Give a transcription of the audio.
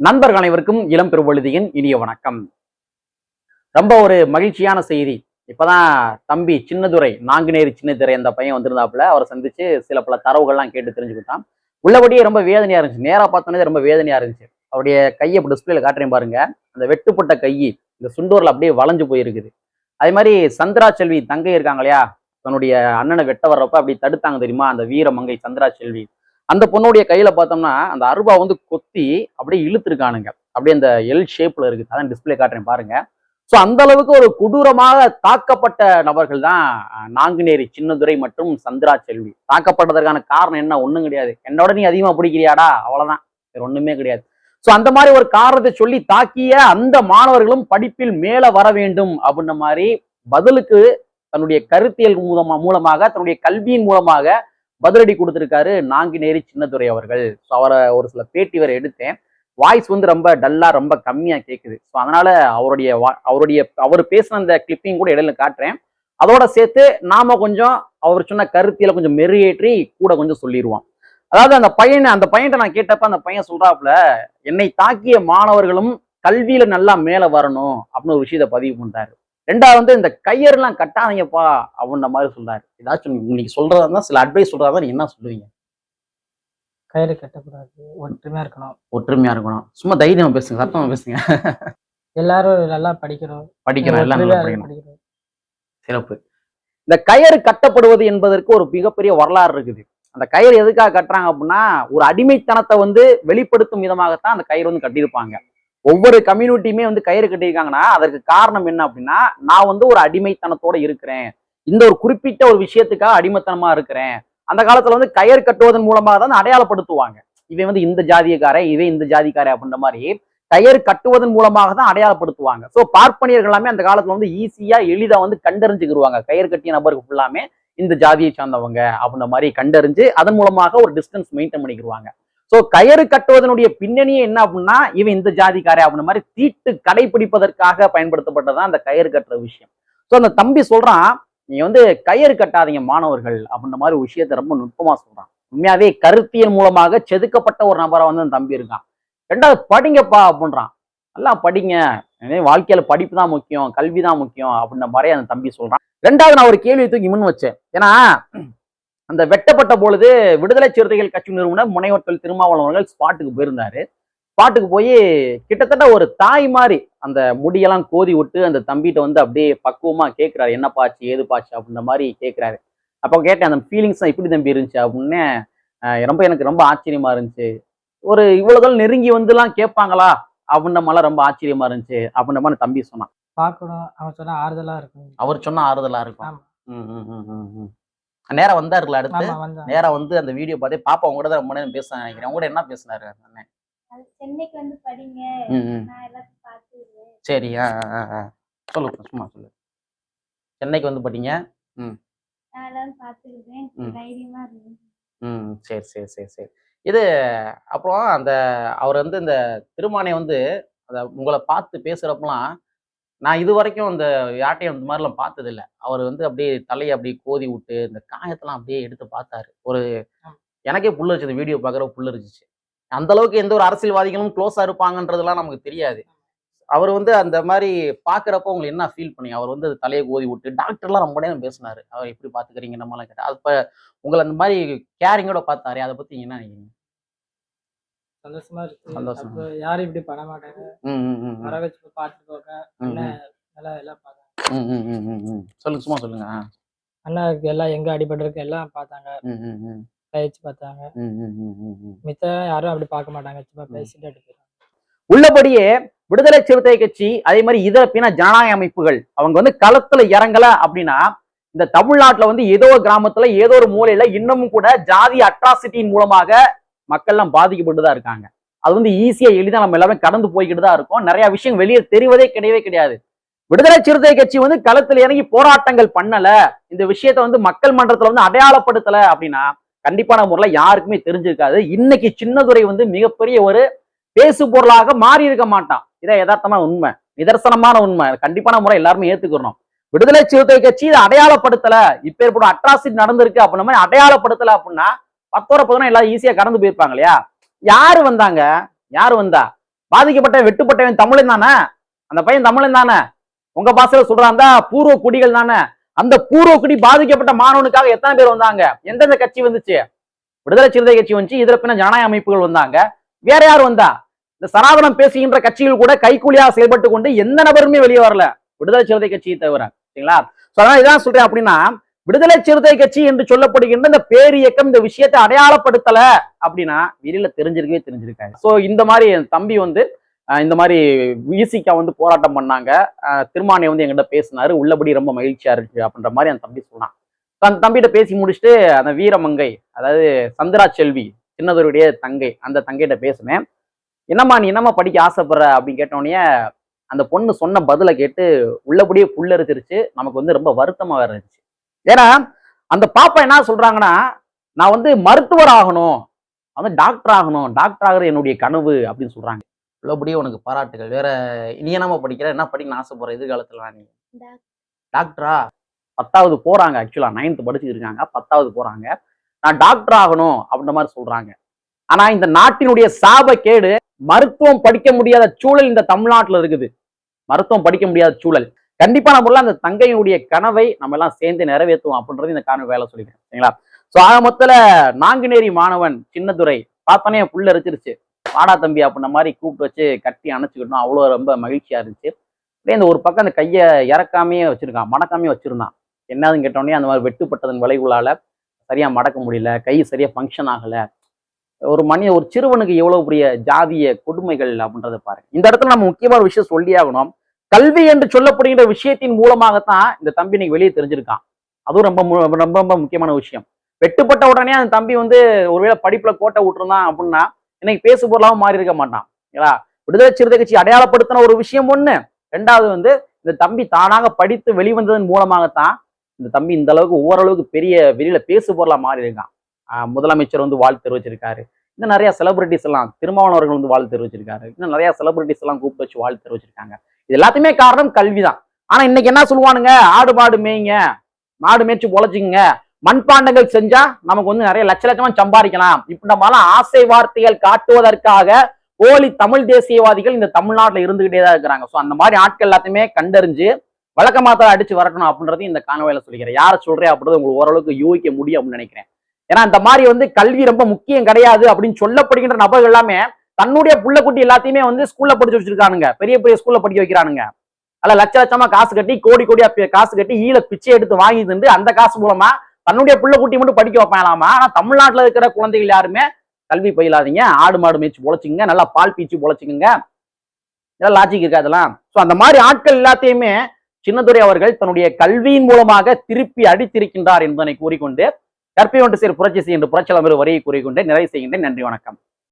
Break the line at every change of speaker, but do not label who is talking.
நண்பர்கள் அனைவருக்கும் இளம் பெருவழுதியின் இனிய வணக்கம். ரொம்ப ஒரு மகிழ்ச்சியான செய்தி. இப்பதான் தம்பி சின்னதுரை நாங்குநேரி சின்னதுரை அந்த பையன் வந்திருந்தாப்புல அவரை சந்திச்சு சில பல தரவுகள்லாம் கேட்டு தெரிஞ்சுக்கிட்டான். உள்ளபடியே ரொம்ப வேதனையா இருந்துச்சு. நேரா பார்த்தோன்னே ரொம்ப வேதனையா இருந்துச்சு. அவருடைய கையை இப்போ டிஸ்பிளேல காட்டுறேன் பாருங்க. அந்த வெட்டுப்பட்ட கை இந்த சுண்டூர்ல அப்படியே வளைஞ்சு போயிருக்குது. அதே மாதிரி சந்திரா செல்வி தங்கை இருக்காங்க இல்லையா? தன்னுடைய அண்ணனை வெட்ட வர்றப்ப அப்படி தடுத்தாங்க தெரியுமா? அந்த வீர மங்கை சந்திரா செல்வி அந்த பொண்ணுடைய கையில பார்த்தோம்னா அந்த அருபா வந்து கொத்தி அப்படியே இழுத்துருக்கானுங்க. அப்படியே அந்த எல் ஷேப்ல இருக்குது. அதான் டிஸ்பிளே காட்டுறேன் பாருங்க. ஸோ அந்த அளவுக்கு ஒரு கொடூரமாக தாக்கப்பட்ட நபர்கள் தான் நாங்குநேரி சின்னதுரை மற்றும் சந்திரா செல்வி தாக்கப்பட்டதற்கான காரணம் என்ன? ஒண்ணும் கிடையாது. என்னோட நீ அதிகமா பிடிக்கிறியாடா? அவ்வளவுதான். வேற ஒண்ணுமே கிடையாது. ஸோ அந்த மாதிரி ஒரு காரணத்தை சொல்லி தாக்கிய அந்த மாணவர்களும் படிப்பில் மேல வர வேண்டும் அப்படின்ற மாதிரி பதிலுக்கு தன்னுடைய கருத்தியல் மூலமா மூலமாக தன்னுடைய கல்வியின் மூலமாக பதிலடி கொடுத்துருக்காரு நாங்குநேரி சின்னதுரை அவர்கள். ஸோ அவரை ஒரு சில பேட்டி வரை எடுத்தேன். வாய்ஸ் வந்து ரொம்ப டல்லா ரொம்ப கம்மியா கேட்குது ஸோ அதனால அவருடைய வா- அவருடைய அவர் பேசின அந்த கிளிப்பிங் கூட இடையில காட்டுறேன். அதோட சேர்த்து நாம கொஞ்சம் அவர் சொன்ன கருத்தியில கொஞ்சம் மெருகேற்றி கூட கொஞ்சம் சொல்லிடுவோம் அதாவது அந்த பையனை அந்த பையன்ட்ட நான் கேட்டப்ப அந்த பையன் சொல்றாப்புல என்னை தாக்கிய மாணவர்களும் கல்வியில நல்லா மேல வரணும் அப்படின்னு ஒரு விஷயத்தை பதிவு பண்றாரு ரெண்டாவது வந்து இந்த கையெல்லாம் கட்டாதீங்கப்பா அப்படின்ற மாதிரி சொல்றாரு. ஏதாச்சும் இன்னைக்கு சொல்றதா இருந்தா சில அட்வைஸ் சொல்றதா இருந்தா நீங்க என்ன சொல்லுவீங்க?
கயிறு கட்டக்கூடாது. ஒற்றுமையா இருக்கணும்.
ஒற்றுமையா இருக்கணும். சும்மா தைரியமா பேசுங்க சத்தமா பேசுங்க.
எல்லாரும் நல்லா படிக்கணும்.
படிக்கணும் எல்லாம் நல்லா படிக்கணும். சிறப்பு. இந்த கயிறு கட்டப்படுவது என்பதற்கு ஒரு மிகப்பெரிய வரலாறு இருக்குது. அந்த கயிறு எதுக்காக கட்டுறாங்க அப்படின்னா ஒரு அடிமைத்தனத்தை வந்து வெளிப்படுத்தும் விதமாகத்தான் அந்த கயிறு வந்து கட்டியிருப்பாங்க. ஒவ்வொரு கம்யூனிட்டியுமே வந்து கயிறு கட்டியிருக்காங்கன்னா அதற்கு காரணம் என்ன அப்படின்னா நான் வந்து ஒரு அடிமைத்தனத்தோட இருக்கிறேன். இந்த ஒரு குறிப்பிட்ட ஒரு விஷயத்துக்காக அடிமைத்தனமா இருக்கிறேன். அந்த காலத்துல வந்து கயிறு கட்டுவதன் மூலமாக தான் அடையாளப்படுத்துவாங்க. இவன் வந்து இந்த ஜாதியக்காரன் இவன் இந்த ஜாதிக்காரன் அப்படின்ற மாதிரி கயிறு கட்டுவதன் மூலமாக தான் அடையாளப்படுத்துவாங்க. ஸோ பார்ப்பனியர்கள் எல்லாமே அந்த காலத்துல வந்து ஈஸியா எளிதா வந்து கண்டறிஞ்சுக்கிடுவாங்க கயிறு கட்டிய நபருக்கு ஃபுல்லாமே இந்த ஜாதியை சார்ந்தவங்க அப்படின்ற மாதிரி கண்டறிஞ்சு அதன் மூலமாக ஒரு டிஸ்டன்ஸ் மெயின்டைன் பண்ணிக்கிடுவாங்க ஸோ கயிறு கட்டுவதனுடைய பின்னணியே என்ன அப்படின்னா இவன் இந்த ஜாதிக்காரே அப்படின்ற மாதிரி தீட்டு கடைபிடிப்பதற்காக பயன்படுத்தப்பட்டதான் அந்த கயிறு கட்டுற விஷயம். ஸோ அந்த தம்பி சொல்றான் நீங்க வந்து கயிறு கட்டாதீங்க மாணவர்கள் அப்படின்ற மாதிரி விஷயத்தை விஷயத்த ரொம்ப நுட்பமா சொல்றான். உண்மையாவே கருத்தியல் மூலமாக செதுக்கப்பட்ட ஒரு நபரை வந்து அந்த தம்பி இருக்கான். ரெண்டாவது படிங்கப்பா அப்படின்றான். நல்லா படிங்க. வாழ்க்கையில படிப்பு தான் முக்கியம் கல்வி தான் முக்கியம் அப்படின்ற மாதிரி அந்த தம்பி சொல்றான். ரெண்டாவது நான் ஒரு கேள்வி தூக்கி முன் வச்சேன். ஏன்னா அந்த வெட்டப்பட்ட பொழுது விடுதலை சிறுத்தைகள் கட்சி நிறுவனர் முனைவர் தொல் திருமாவளவன் அவர்கள் ஸ்பாட்டுக்கு போயிருந்தாரு. ஸ்பாட்டுக்கு போய் கிட்டத்தட்ட ஒரு தாய் மாதிரி அந்த முடியெல்லாம் கோதி விட்டு அந்த தம்பிகிட்ட வந்து அப்படியே பக்குவமா கேட்கிறாரு என்ன பாச்சு ஏது பாச்சு அப்படின்ற மாதிரி கேட்கிறாரு அப்போ கேட்டேன் அந்த ஃபீலிங்ஸ் இப்படி தம்பி இருந்துச்சு அப்படின்னு. ரொம்ப எனக்கு ரொம்ப ஆச்சரியமா இருந்துச்சு. ஒரு இவ்வளவு நெருங்கி வந்துலாம் கேட்பாங்களா அப்படின்ற மாதிரிலாம் ரொம்ப ஆச்சரியமா இருந்துச்சு அப்படின்ற மாதிரி தம்பி சொன்னான்.
பார்க்கணும். அவன் சொன்னா ஆறுதலா இருக்கும்.
அவர் சொன்ன ஆறுதலா இருக்கும்.
ஆமா.
ம், ம், ம், ம், ம். நேரா வந்தாருல அடுத்து.
ஆமா வந்தான்
நேரா வந்து அந்த வீடியோ பார்த்தே பாப்பா உங்க கூட தான் ரொம்ப நேரம் பேச நினைக்கிறேன். உங்க கூட என்ன பேசினாரு அண்ணன்?
அது சென்னைக்கு வந்து படிங்க.
சரி ஆ ஆ. சொல்லு சும்மா சொல்லு. சென்னைக்கு வந்து
பார்த்துருவேன்
ம். ம். சரி சரி சரி சரி. இது அப்புறம் அந்த அவர் வந்து இந்த திருமானை வந்து அந்த உங்களை பார்த்து பேசுறப்பலாம் நான் இது வரைக்கும் அந்த யார்ட்டையும் இந்த மாதிரிலாம் பார்த்தது இல்ல அவர் வந்து அப்படியே தலையை அப்படியே கோதி விட்டு இந்த காயத்தெல்லாம் அப்படியே எடுத்து பார்த்தாரு. ஒரு எனக்கே புல்லரிச்சு இந்த வீடியோ பார்க்குற புல்லரிச்சிச்சு அந்த அளவுக்கு எந்த ஒரு அரசியல்வாதிகளும் க்ளோஸா இருப்பாங்கன்றதெல்லாம் நமக்கு தெரியாது. அவர் வந்து அந்த மாதிரி பார்க்குறப்போ உங்களுக்கு என்ன ஃபீல் பண்ணீங்க? அவர் வந்து தலையை கோதி விட்டு டாக்டர்லாம் ரொம்ப நேரம் பேசினாரு. அவர் எப்படி பார்த்துக்கிறீங்க? நம்மலாம் கேட்டால் அது இப்போ உங்களை அந்த மாதிரி கேரிங்கோட பார்த்தாரு? அதை நீங்க என்ன நினைக்கிறீங்க?
சந்தோஷமா இருக்கு
சந்தோஷமா.
யாரும் இப்படி பண்ண மாட்டாங்க. வர வச்சு பார்த்துட்டு போக அண்ணன். நல்லா எல்லாம் பார்த்தாங்க.
சொல்லுங்க சும்மா சொல்லுங்க.
அண்ணாவுக்கு எல்லாம் எங்க அடிபட்டிருக்கு எல்லாம் பார்த்தாங்க. கழிச்சு பார்த்தாங்க. மித்த யாரும் அப்படி பார்க்க மாட்டாங்க சும்மா பேசிட்டு போயிடுவாங்க.
உள்ளபடியே விடுதலை சிறுத்தை கட்சி அதே மாதிரி இதர பின ஜனநாயக அமைப்புகள் அவங்க வந்து களத்துல இறங்கல அப்படின்னா இந்த தமிழ்நாட்டுல வந்து ஏதோ ஒரு கிராமத்துல ஏதோ ஒரு மூலையில இன்னமும் கூட ஜாதி அட்ராசிட்டியின் மூலமாக மக்கள்லாம் பாதிக்கப்பட்டு தான் இருக்காங்க. அது வந்து ஈஸியா எளிதா நம்ம எல்லாமே கடந்து போய்கிட்டு தான் இருக்கோம். நிறைய விஷயம் வெளியே தெரிவதே கிடையவே கிடையாது. விடுதலை சிறுத்தை கட்சி வந்து களத்துல இறங்கி போராட்டங்கள் பண்ணல. இந்த விஷயத்த வந்து மக்கள் மன்றத்துல வந்து அடையாளப்படுத்தல அப்படின்னா கண்டிப்பான முறையில் யாருக்குமே தெரிஞ்சிருக்காது. இன்னைக்கு சின்னதுரை வந்து மிகப்பெரிய ஒரு பேசு பொருளாக மாறி இருக்க மாட்டான். இதை யதார்த்தமான உண்மை. நிதர்சனமான உண்மை. கண்டிப்பான முறை எல்லாருமே ஏத்துக்கிறோம் விடுதலை சிறுத்தை கட்சி இதை அடையாளப்படுத்தல. இப்போ ஏற்படும் அட்ராசிட்டி நடந்திருக்கு அப்படின்ற மாதிரி அடையாளப்படுத்தல அப்படின்னா பத்தோட பதினோ எல்லாம் ஈஸியா கடந்து போயிருப்பாங்க இல்லையா? யாரு வந்தாங்க? யாரு வந்தா? பாதிக்கப்பட்ட வெட்டுப்பட்டவன் தமிழன் தானே? அந்த பையன் தமிழன் தானே? உங்க பாசல சொல்றாந்தா பூர்வ குடிகள் தானே? அந்த பூர்வ குடி பாதிக்கப்பட்ட மாணவனுக்காக எத்தனை பேர் வந்தாங்க? எந்தெந்த கட்சி வந்துச்சு? விடுதலை சிறுத்தை கட்சி வந்துச்சு இதர பின்ன ஜனநாயக அமைப்புகள் வந்தாங்க. வேற யார் வந்தா? இந்த சனாதனம் பேசுகின்ற கட்சிகள் கூட கைக்கூலியா செயல்பட்டு கொண்டு எந்த நபருமே வெளியே வரல. விடுதலை சிறுத்தை கட்சியை தவிர. சரிங்களா? சோ அதனால இதான் சொல்றேன் அப்படின்னா விடுதலை சிறுத்தை கட்சி என்று சொல்லப்படுகின்ற இந்த பேர் இயக்கம் இந்த விஷயத்தை அடையாளப்படுத்தல அப்படின்னா வெளியில தெரிஞ்சிருக்கவே தெரிஞ்சிருக்காங்க சோ இந்த மாதிரி என் தம்பி வந்து இந்த மாதிரி விசிகா வந்து போராட்டம் பண்ணாங்க. திருமானை வந்து எங்கிட்ட பேசினாரு. உள்ளபடி ரொம்ப மகிழ்ச்சியா இருக்கு அப்படின்ற மாதிரி அந்த தம்பி சொன்னான். அந்த தம்பிகிட்ட பேசி முடிச்சுட்டு அந்த வீரமங்கை அதாவது சந்திரா செல்வி சின்னதருடைய தங்கை அந்த தங்கைகிட்ட பேசினேன். என்னம்மா நீ என்னம்மா படிக்க ஆசைப்படுற அப்படின்னு கேட்டோடனே அந்த பொண்ணு சொன்ன பதிலை கேட்டு உள்ளபடியே புல்லரிச்சிருச்சு. நமக்கு வந்து ரொம்ப வருத்தமாக இருந்துச்சு. ஏன்னா அந்த பாப்பா என்ன சொல்றாங்கன்னா நான் வந்து மருத்துவர் ஆகணும். வந்து டாக்டர் ஆகணும். டாக்டர் ஆகுறது என்னுடைய கனவு அப்படின்னு சொல்றாங்க. உள்ளபடியே உனக்கு பாராட்டுகள். வேற நீ என்னம்மா படிக்கிற? என்ன படிக்கணும்னு ஆசைப்படுற எதிர்காலத்துல நீ?
டாக்டர்.
டாக்டரா? பத்தாவது போறாங்க. ஆக்சுவலா நைன்த் படிச்சுட்டு இருக்காங்க. பத்தாவது போறாங்க. நான் டாக்டர் ஆகணும் அப்படின்ற மாதிரி சொல்றாங்க. ஆனா இந்த நாட்டினுடைய சாப கேடு மருத்துவம் படிக்க முடியாத சூழல் இந்த தமிழ்நாட்டுல இருக்குது. மருத்துவம் படிக்க முடியாத சூழல். கண்டிப்பா நம்ம அந்த தங்கையுடைய கனவை நம்ம எல்லாம் சேர்ந்து நிறைவேற்றுவோம் அப்படின்றது இந்த காரணம் வேலை சொல்லிக்கிறேன் சரிங்களா? சோ ஆக மொத்தல நாங்குநேரி மாணவன் சின்னதுரை பார்த்தோன்னே புள்ள அரிச்சிருச்சு வாடா தம்பி அப்படின்ன மாதிரி கூப்பிட்டு வச்சு கட்டி அணைச்சிக்கிட்டோம். அவ்வளோ ரொம்ப மகிழ்ச்சியா இருந்துச்சு. அப்படியே இந்த ஒரு பக்கம் அந்த கையை இறக்காமையே வச்சிருக்கான் மடக்காமே வச்சிருந்தான். என்னதுன்னு கேட்டோடனே அந்த மாதிரி வெட்டுப்பட்டதன் விளைவுகளால் சரியா மடக்க முடியல கை சரியா ஃபங்க்ஷன் ஆகல. ஒரு மனித ஒரு சிறுவனுக்கு எவ்வளவு பெரிய ஜாதிய கொடுமைகள் அப்படின்றத பாருங்க. இந்த இடத்துல நம்ம முக்கியமான ஒரு விஷயம் சொல்லி ஆகணும். கல்வி என்று சொல்லப்படுகின்ற விஷயத்தின் மூலமாகத்தான் இந்த தம்பி இன்னைக்கு வெளியே தெரிஞ்சிருக்கான். அதுவும் ரொம்ப மு- ரொம்ப ரொம்ப முக்கியமான விஷயம். வெட்டுப்பட்ட உடனே அந்த தம்பி வந்து ஒருவேளை படிப்புல கோட்டை விட்டுருந்தான் அப்படின்னா இன்னைக்கு பேசு பொருளாகவும் மாறி இருக்க மாட்டான். இல்லையா? விடுதலை சிறுத்தை கட்சி அடையாளப்படுத்தின ஒரு விஷயம் ஒண்ணு. ரெண்டாவது வந்து இந்த தம்பி தானாக படித்து வெளிவந்ததன் மூலமாகத்தான் இந்த தம்பி இந்த அளவுக்கு ஓரளவுக்கு பெரிய வெளியில பேசு பொருளா மாறி இருக்கான். முதலமைச்சர் வந்து வாழ்த்து தெரிவிச்சிருக்காரு. இன்னும் நிறைய செலிபிரிட்டிஸ் எல்லாம் திருமாவளவர்கள் வந்து வாழ்த்து தெரிவிச்சிருக்காரு. இன்னும் நிறைய செலிபிரிட்டிஸ் எல்லாம் கூப்பிட்டு வச்சு வாழ்த்து தெரிவிச்சிருக்காங்க. இது எல்லாத்தையுமே காரணம் கல்விதான். ஆனா இன்னைக்கு என்ன சொல்லுவானுங்க? ஆடு மாடு மேய்ங்க மாடு மேய்ச்சி பொழைச்சிங்க மண்பாண்டங்கள் செஞ்சா நமக்கு வந்து நிறைய லட்ச லட்சமா சம்பாதிக்கலாம். இப்படி மாதிரிலாம் ஆசை வார்த்தைகள் காட்டுவதற்காக போலி தமிழ் தேசியவாதிகள் இந்த தமிழ்நாட்டில் இருந்துகிட்டே தான் இருக்கிறாங்க. ஸோ அந்த மாதிரி ஆட்கள் எல்லாத்தையுமே கண்டறிஞ்சு வழக்கமாத்தான் அடிச்சு வரட்டணும் அப்படின்றதையும் இந்த காணொலியில சொல்லிக்கிறேன். யாரை சொல்றேன் அப்படின்றத உங்களுக்கு ஓரளவுக்கு யூகிக்க முடியும் அப்படின்னு நினைக்கிறேன். ஏன்னா இந்த மாதிரி வந்து கல்வி ரொம்ப முக்கியம் கிடையாது அப்படின்னு சொல்லப்படுகின்ற நபர்கள் எல்லாமே தன்னுடைய புள்ளக்குட்டி எல்லாத்தையுமே வந்து ஸ்கூல்ல படிச்சு வச்சிருக்கானுங்க. பெரிய பெரிய ஸ்கூல்ல படிக்க வைக்கிறானுங்க. அதில் லட்ச லட்சமா காசு கட்டி கோடி கோடியா காசு கட்டி ஈழ பிச்சை எடுத்து வாங்கி தின்று அந்த காசு மூலமா தன்னுடைய புள்ள குட்டி மட்டும் படிக்க வைப்பாங்களாமா? ஆனா தமிழ்நாட்டுல இருக்கிற குழந்தைகள் யாருமே கல்வி பயிலாதீங்க. ஆடு மாடு மேய்ச்சி பொழைச்சிங்க நல்லா பால் பீச்சு பொழைச்சிக்கங்க. இதெல்லாம் லாஜிக் இருக்கா அதெல்லாம் ஸோ அந்த மாதிரி ஆட்கள் எல்லாத்தையுமே சின்னதுரை அவர்கள் தன்னுடைய கல்வியின் மூலமாக திருப்பி அடித்திருக்கின்றார் என்பதனை கூறிக்கொண்டு கற்பை ஒன்று சேர் புரட்சி செய்கின்ற புரட்சியாளர் வரியை கூறிக்கொண்டு நிறைவு செய்கின்றேன். நன்றி வணக்கம்.